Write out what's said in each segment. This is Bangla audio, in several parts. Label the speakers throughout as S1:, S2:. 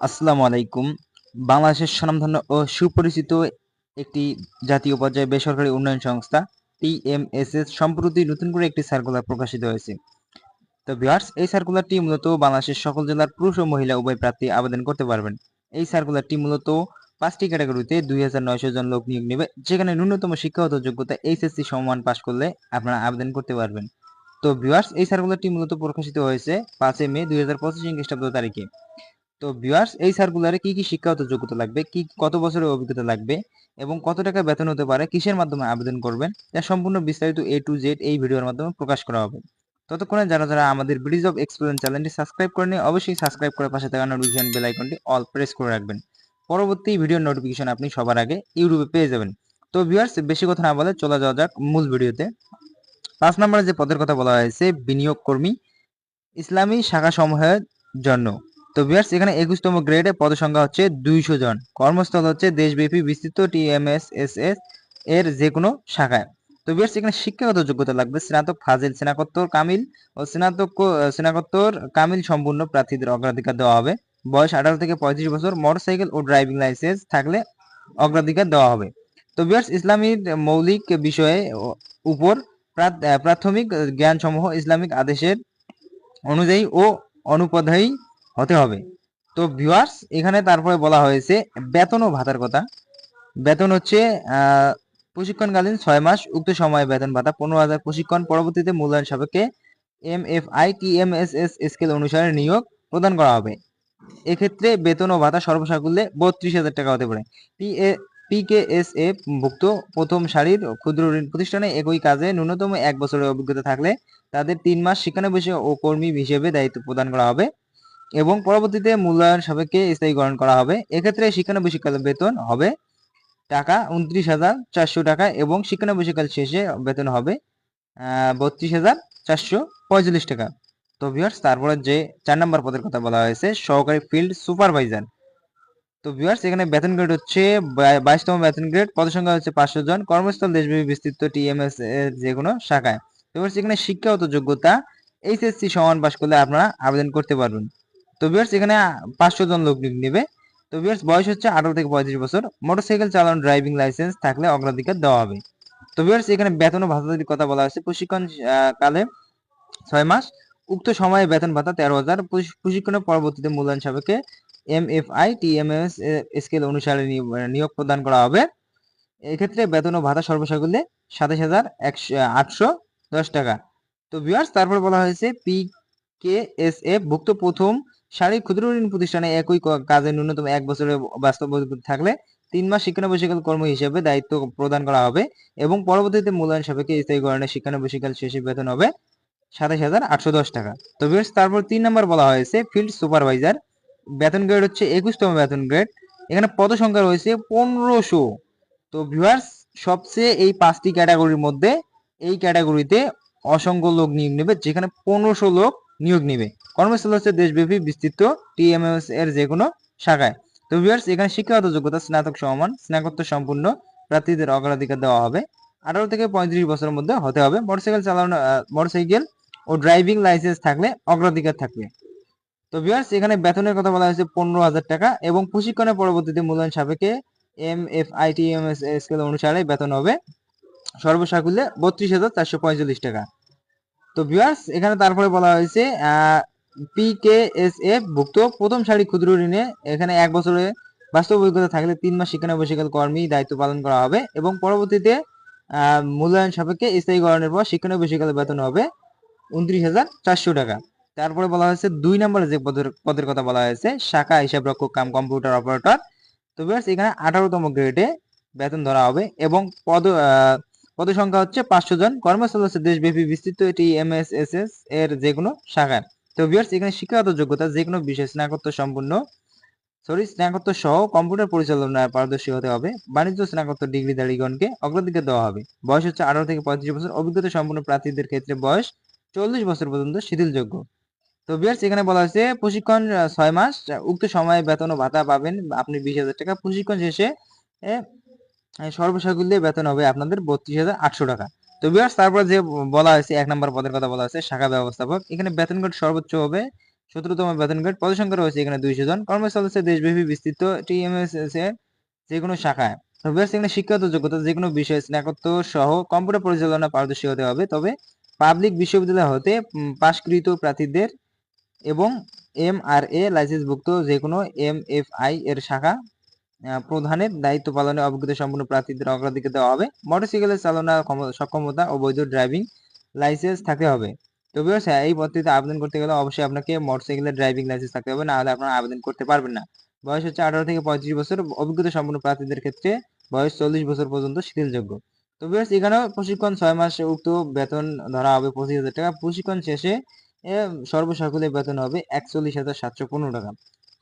S1: আসসালামু আলাইকুম। বাংলাদেশের স্বনামধন্য ও সুপরিচিত একটি জাতীয় পর্যায়ে বেসরকারি উন্নয়ন সংস্থা টিএমএসএস সম্প্রতি নতুন করে একটি সার্কুলার প্রকাশিত হয়েছে। তো ভিউয়ার্স এই সার্কুলারটি মূলত বাংলাদেশের সকল জেলার পুরুষ ও মহিলা উভয় প্রার্থী আবেদন করতে পারবেন। এই সার্কুলারটি মূলত পাঁচটি ক্যাটাগরিতে দুই হাজার নয়শো জন লোক নিয়োগ নেবে, যেখানে ন্যূনতম শিক্ষাগত যোগ্যতা এইচএসসি সমমান পাশ করলে আপনারা আবেদন করতে পারবেন। তো ভিউয়ার্স এই সার্কুলারটি মূলত প্রকাশিত হয়েছে পাঁচই মে দুই হাজার পঁচিশ খ্রিস্টাব্দ তারিখে। তো ভিউয়ার্স এই সার্কুলারে কি কি শিক্ষাগত যোগ্যতা লাগবে? কি কত বছরের অভিজ্ঞতা লাগবে? এবং কত টাকা বেতন হতে পারে? কিসের মাধ্যমে আবেদন করবেন? তা সম্পূর্ণ বিস্তারিত এ টু জেড এই ভিডিওর মাধ্যমে প্রকাশ করা হবে। ততক্ষণে যারা যারা আমাদের ব্রিজ অফ এক্সপিরিয়েন্স চ্যানেলটি সাবস্ক্রাইব করেনি অবশ্যই সাবস্ক্রাইব করে পাশে থাকা নোটিফিকেশন বেল আইকনটি অল প্রেস করে রাখবেন। পরবর্তী ভিডিওর নোটিফিকেশন আপনি সবার আগে ইউটিউবে পেয়ে যাবেন। তো ভিউয়ার্স বেশি কথা না বলে চলে যাওয়া যাক মূল ভিডিওতে। পাঁচ নম্বরে যে পদের কথা বলা হয়েছে, বিনিয়োগ কর্মী, ইসলামী শাখা সমূহের জন্য। তো ভিউয়ার্স, এখানে একুশতম গ্রেডে পদসংখ্যা হচ্ছে দুইশো জন। কর্মস্থল হচ্ছে দেশব্যাপী বিস্তৃত টিএমএস এস এস এর যে কোনো শাখায়। তো ভিউয়ার্স, এখানে শিক্ষাগত যোগ্যতা লাগবে। স্নাতক ফাজিল, স্নাতকোত্তর কামিল ও স্নাতক স্নাতকোত্তর কামিল সম্পূর্ণ প্রার্থীদের অগ্রাধিকার দেওয়া হবে। বয়স আঠারো থেকে পঁয়ত্রিশ বছর, মোটরসাইকেল ও ড্রাইভিং লাইসেন্স থাকলে অগ্রাধিকার দেওয়া হবে। তো ভিউয়ার্স, ইসলামীর মৌলিক বিষয়ে উপর প্রাথমিক জ্ঞানসমূহ ইসলামিক আদেশের অনুযায়ী ও অনুপদায়ী হতে হবে। তো ভিউয়ার্স এখানে তারপরে বলা হয়েছে বেতন ও ভাতার কথা। বেতন হচ্ছে প্রশিক্ষণকালীন ছয় মাস, উক্ত সময়ে বেতন ভাতা পনেরো হাজার প্রশিক্ষণ, পরবর্তীতে মূল্যায়ন সাপেক্ষে M F I T M S S scale অনুসারে নিয়োগ প্রদান করা হবে। এক্ষেত্রে বেতন ও ভাতা সর্বসাকুল্যে বত্রিশ হাজার টাকা হতে পারে। পি এ পিকেএসএফ ভুক্ত প্রথম সারির ক্ষুদ্র ঋণ প্রতিষ্ঠানে একই কাজে ন্যূনতম এক বছরের অভিজ্ঞতা থাকলে তাদের তিন মাস শিক্ষানবিশ ও কর্মী হিসেবে দায়িত্ব প্রদান করা হবে। এবং পরবর্তীতে মূল্যায়ন সাপেক্ষে স্থায়ীকরণ করা হবে। এক্ষেত্রে শিক্ষানবিশকাল বেতন হবে টাকা উনত্রিশ হাজার চারশো টাকা এবং শিক্ষানবিশকাল শেষে বেতন হবে বত্রিশ হাজার চারশো পঁয়তাল্লিশ টাকা। তো ভিউয়ার্স তারপরে যে চার নম্বর পদের কথা বলা হয়েছে, সহকারী ফিল্ড সুপারভাইজার তো ভিউয়ার্স এখানে বেতন গ্রেড হচ্ছে বাইশতম বেতন গ্রেড পদসংখ্যা হচ্ছে পাঁচশো জন। কর্মস্থল, দেশব্যাপী বিস্তৃত টিএমএস এর যে কোনো শাখায়। তো এখানে শিক্ষাগত যোগ্যতা এইচএসসি সমান পাশ করলে আপনারা আবেদন করতে পারবেন। তো ভিউয়ার্স এখানে পাঁচশো জন লোক নেবে। তো ভিউয়ার্স বয়স হচ্ছে আঠারো থেকে পঁয়ত্রিশ বছর। মোটরসাইকেল চালানো ড্রাইভিং লাইসেন্স থাকলে অগ্রাধিকার দেওয়া হবে। তো ভিউয়ার্স এখানে বেতন ও ভাতার কথা বলা হয়েছে, প্রশিক্ষণ কালে ছয় মাস। উক্ত সময়ে বেতন ভাতা তেরো হাজার। প্রশিক্ষণের পরবর্তীতে মূল্যায়ন সাপেক্ষে M F I T M S scale অনুসারে নিয়োগ প্রদান করা হবে। এক্ষেত্রে বেতন ও ভাতা সর্বসাকুল্যে সাতাশ হাজার একশো আটশো দশ টাকা। তো ভিউয়ার্স তারপর বলা হয়েছে পি কে এস এফ ভুক্ত প্রথম সারি ক্ষুদ্র ঋণ প্রতিষ্ঠানে একই কাজে ন্যূনতম এক বছরের বাস্তব থাকলে তিন মাস শিক্ষানবশিকাল কর্ম হিসেবে দায়িত্ব প্রদান করা হবে এবং পরবর্তীতে মূল্যায়ন সাপেক্ষে স্থায়ীকরণে শিক্ষানবশিকাল শেষে বেতন হবে সাতাশ হাজার আটশো দশ টাকা। তো তারপর তিন নম্বর বলা হয়েছে ফিল্ড সুপারভাইজার বেতন গ্রেড হচ্ছে একুশতম বেতন গ্রেড এখানে পদ সংখ্যা রয়েছে পনেরোশো। তো ভিউয়ার্স সবচেয়ে এই পাঁচটি ক্যাটাগরির মধ্যে এই ক্যাটাগরিতে অসংখ্য লোক নিয়োগ নেবে, যেখানে পনেরোশো লোক নিয়োগ নেবে। কর্মস্থল হচ্ছে দেশব্যাপী বিস্তৃত টিএমএস এর যে কোনো শাখায়। তো ভিউয়ার্স এখানে শিক্ষাগত যোগ্যতা, স্নাতক সমান, স্নাতকোত্তর সম্পূর্ণ প্রার্থীদের অগ্রাধিকার দেওয়া হবে। আঠারো থেকে পঁয়ত্রিশ বছরের মধ্যে হতে হবে। মোটরসাইকেল চালানো মোটরসাইকেল ও ড্রাইভিং লাইসেন্স থাকলে অগ্রাধিকার থাকবে। তো ভিউয়ার্স এখানে বেতনের কথা বলা হয়েছে পনেরো হাজার টাকা এবং প্রশিক্ষণের পরবর্তীতে মূল্যায়ন সাপেক্ষে M F I T M S scale অনুসারে বেতন হবে সর্বসাকুল্যে বত্রিশ হাজার চারশো পঁয়তাল্লিশ টাকা। তো ভিউয়ার্স এখানে তারপরে বলা হয়েছে পি কে এস এফ ভুক্ত প্রথম সারি ক্ষুদ্র ঋণে এখানে এক বছরে বাস্তব অভিজ্ঞতা থাকলে তিন মাস শিক্ষা শিক্ষানবশিকাল কর্মী দায়িত্ব পালন করা হবে এবং পরবর্তীতে মূল্যায়ন সাপেক্ষে স্থায়ীকরণের পর শিক্ষানবশিকাল বেতন হবে উনত্রিশ হাজার চারশো টাকা। তারপরে বলা হয়েছে, দুই নম্বরে যে পদের পদের কথা বলা হয়েছে, শাখা হিসাব রক্ষক কাম কম্পিউটার অপারেটর। তো বিয়ার্স এখানে আঠারোতম গ্রেডে বেতন ধরা হবে এবং পদ পদ সংখ্যা হচ্ছে পাঁচশো জন। কর্মস্থল হচ্ছে দেশব্যাপী বিস্তৃত এটি এম এস এস এস এর যে কোনো শাখায়। তো বিয়ার্স এখানে শিক্ষাগত যোগ্যতা যে কোনো বিশেষ স্নাতকোত্তর সম্পূর্ণ সরি স্নাতকোত্তর সহ কম্পিউটার পরিচালনায় পারদর্শী হতে হবে। বাণিজ্য স্নাতকোত্তর ডিগ্রিধারীগণকে অগ্রাধিকার দেওয়া হবে। বয়স হচ্ছে আঠারো থেকে পঁয়ত্রিশ বছর। অভিজ্ঞতা সম্পূর্ণ প্রার্থীদের ক্ষেত্রে বয়স চল্লিশ বছর পর্যন্ত শিথিলযোগ্য। তো বিয়ার্স এখানে বলা হয়েছে প্রশিক্ষণ ছয় মাস। উক্ত সময়ে বেতন ও ভাতা পাবেন। আপনি বিশ হাজার টাকা প্রশিক্ষণ শেষে সর্বসাকুল্যে বেতন হবে আপনাদের বত্রিশ হাজার আটশো টাকা। তো বিয়ার্স তারপর যে বলা হয়েছে, এক নম্বর পদের কথা বলা হয়েছে, শাখা ব্যবস্থাপক। এখানে বেতন গ্রেড সর্বোচ্চ হবে, সতেরোতম বেতন গ্রেড পদ সংখ্যা রয়েছে এখানে দুইশো জন। কর্মস্থল হচ্ছে দেশব্যাপী বিস্তৃত টিএমএস এর যে কোনো শাখায়। তো বেশ এখানে শিক্ষাগত যোগ্যতা যে কোনো বিষয়ে স্নাতকোত্তর সহ কম্পিউটার পরিচালনা পারদর্শী হতে হবে। তবে পাবলিক বিশ্ববিদ্যালয় হতে পাশকৃত প্রার্থীদের এবং এম আর এ লাইসেন্সভুক্ত যে কোনো এম এফ আই এর শাখা প্রধানের দায়িত্ব পালনে অভিজ্ঞতা সম্পন্ন প্রার্থীদের অগ্রাধিকার দেওয়া হবে। মোটরসাইকেলের চালনা ক্ষম- সক্ষমতা ও বৈধ ড্রাইভিং লাইসেন্স থাকতে হবে। তো বিকজ এই পদ্ধতিতে আবেদন করতে গেলে অবশ্যই আপনাকে মোটরসাইকেলের ড্রাইভিং লাইসেন্স থাকতে হবে না হলে আপনারা আবেদন করতে পারবেন না। বয়স হচ্ছে আঠারো থেকে পঁয়ত্রিশ বছর অভিজ্ঞতা সম্পন্ন প্রার্থীদের ক্ষেত্রে বয়স চল্লিশ বছর পর্যন্ত শিথিলযোগ্য। তো বিকজ এখানেও প্রশিক্ষণ ছয় মাস উক্ত বেতন ধরা হবে পঁচিশ হাজার টাকা। প্রশিক্ষণ শেষে এ, সর্বসাকুল্যে বেতন হবে একচল্লিশ হাজার সাতশো পনেরো টাকা।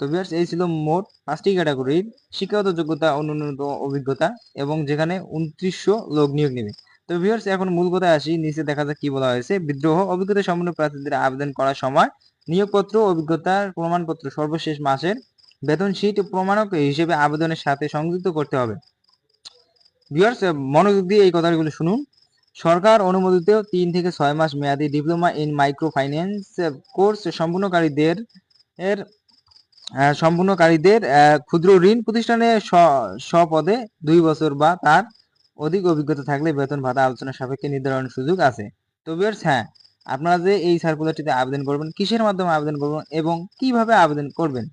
S1: তো বিয়ার্স এই ছিল মোট পাঁচটি ক্যাটাগরির শিক্ষাগত যোগ্যতা অন্যান্য অভিজ্ঞতা এবং যেখানে উনত্রিশশো লোক নিয়োগ নেবে। তো ভিউয়ার্স এখন মূল কথায় আসি। নিচে দেখা যাক কি বলা হয়েছে। বিদ্রোহ, অভিজ্ঞতা সম্পন্ন প্রার্থীদের আবেদন করার সময় নিয়োগপত্র, অভিজ্ঞতার প্রমাণপত্র সর্বশেষ মাসের বেতন শীট প্রমাণক হিসেবে আবেদনের সাথে সংযুক্ত করতে হবে। ভিউয়ার্স মনোযোগ দিয়ে এই কথাগুলো শুনুন। সরকার অনুমোদিত তিন থেকে ছয় মাস মেয়াদী diploma in micro finance course সম্পূর্ণকারীদের এর সম্পূর্ণকারীদের ক্ষুদ্র ঋণ প্রতিষ্ঠানে স্বপদে দুই বছর বা তার অধিক অভিজ্ঞতা থাকলে বেতন ভাতা আলোচনা সাপেক্ষে নির্ধারণের সুযোগ আছে। তো ভিউয়ার্স হ্যাঁ আপনারা যে এই সার্কুলারটিতে আবেদন করবেন, কিসের মাধ্যমে আবেদন করবেন এবং কীভাবে আবেদন করবেন?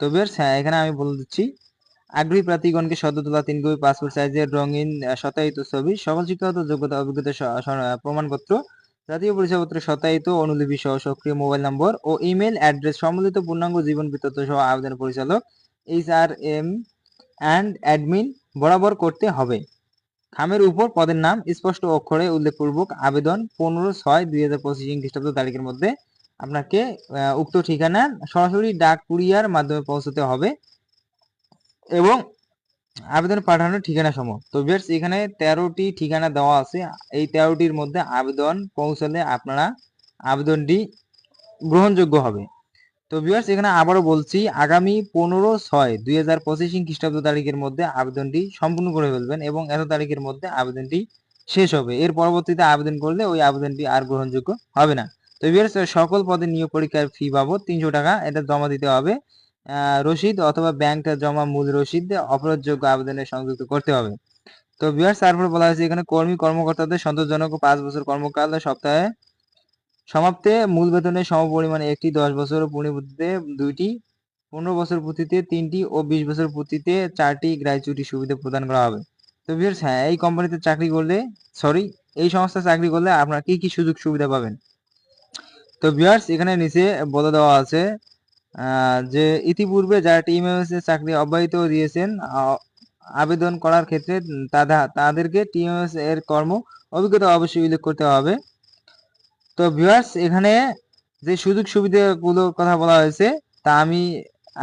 S1: তো ভিউয়ার্স হ্যাঁ এখানে আমি বলে দিচ্ছি, আগ্রহী প্রার্থীগণকে সদ্য তোলা তিন কপি পাসপোর্ট সাইজের রঙিন সত্যায়িত ছবি সকল শিক্ষাগত যোগ্যতা, অভিজ্ঞতা প্রমাণপত্র জাতীয় পরিচয়পত্রের সত্যায়িত অনুলিপি সহ সক্রিয় মোবাইল নম্বর ও ইমেল অ্যাড্রেস সম্বলিত পূর্ণাঙ্গ জীবন বৃত্তান্ত সহ আবেদন পরিচালক H R M and admin বরাবর করতে হবে। খামের উপর পদের নাম, স্পষ্ট অক্ষরে উল্লেখপূর্বক আবেদন পনেরো ছয় দুই হাজার পঁচিশ খ্রিস্টাব্দ তারিখের মধ্যে আপনাকে উক্ত ঠিকানা সরাসরি ডাক কুরিয়ার মাধ্যমে পৌঁছতে হবে এবং আবেদন পাঠানোর ঠিকানা সম তো ভিউয়ার্স এখানে তেরোটি ঠিকানা দেওয়া আছে। এই তেরোটির মধ্যে আবেদন পৌঁছালে আপনারা আবেদনটি গ্রহণযোগ্য হবে। তো ভিউয়ার্স এখানে আবারও বলছি, আগামী পনেরো ছয় দুই হাজার পঁচিশ খ্রিস্টাব্দ তারিখের মধ্যে আবেদনটি সম্পূর্ণ করে ফেলবেন এবং এত তারিখের মধ্যে আবেদনটি শেষ হবে। এর পরবর্তীতে আবেদন করলে ওই আবেদনটি আর গ্রহণযোগ্য হবে না। তো ভিউয়ার্স সকল পদে নিয়োগ পরীক্ষার ফি বাবদ তিনশো টাকা এটা জমা দিতে হবে। রসিদ অথবা ব্যাংক জমা মূল রসিদ অপরাধযোগ্য আবেদনে সংযুক্ত করতে হবে। তো ভিউয়ার্স তারপর বলা হয়েছে এখানে কর্মী, কর্মকর্তাদের সন্তোষজনক পাঁচ বছর কর্মকাল সপ্তাহে সমাপ্তে মূল বেতনের সমপরিমাণে একটি দশ বছর পূর্ণপূর্তিতে দুইটি, পনেরো বছর পূর্তিতে তিনটি ও বিশ বছর পূর্তিতে চারটি গ্র্যাচুইটি সুবিধা প্রদান করা হবে। তো ভিউয়ার্স হ্যাঁ এই কোম্পানিতে চাকরি করলে সরি এই সংস্থায় চাকরি করলে আপনারা কি কি সুযোগ সুবিধা পাবেন? তো ভিউয়ার্স এখানে নিচে বলে দেওয়া আছে যে ইতিপূর্বে যারা টিএমএস এর চাকরি অব্যাহত দিয়েছেন আবেদন করার ক্ষেত্রে তারা তাদেরকে টিএমএস এর কর্ম, অভিজ্ঞতা অবশ্যই উল্লেখ করতে হবে। তো ভিউয়ার্স এখানে যে সুযোগ সুবিধাগুলোর কথা বলা হয়েছে, তা আমি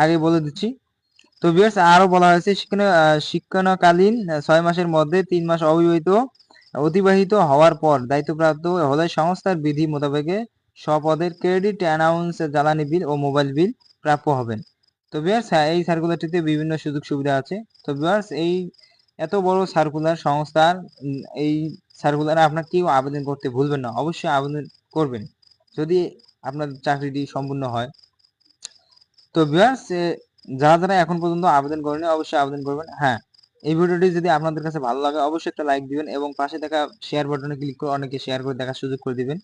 S1: আগে বলে দিচ্ছি। তো ভিউয়ার্স আরও বলা হয়েছে, শিক্ষণ শিক্ষণকালীন ছয় মাসের মধ্যে তিন মাস অবিবাহিত অতিবাহিত হওয়ার পর দায়িত্বপ্রাপ্ত হলে সংস্থার বিধি মোতাবেকে স্বপদের ক্রেডিট, অ্যানাউন্স, জ্বালানি বিল ও মোবাইল বিল প্রাপ্য হবেন। তো ভিউয়ার্স হ্যাঁ এই সার্কুলারটিতে বিভিন্ন সুযোগ সুবিধা আছে। তো ভিউয়ার্স এই এত বড় সার্কুলার সংস্থার এই সার্কুলারে আপনার কেউ আবেদন করতে ভুলবেন না। অবশ্যই আবেদন করবেন, যদি আপনার চাকরিটি সম্পূর্ণ হয়। তো ভিউয়ার্স যারা যারা এখন পর্যন্ত আবেদন করেনি অবশ্যই আবেদন করবেন। হ্যাঁ এই ভিডিওটি যদি আপনাদের কাছে ভালো লাগে, অবশ্যই একটা লাইক দিবেন এবং পাশে থাকা শেয়ার বাটনে ক্লিক করে অনেকে শেয়ার করে দেখার সুযোগ করে দিবেন।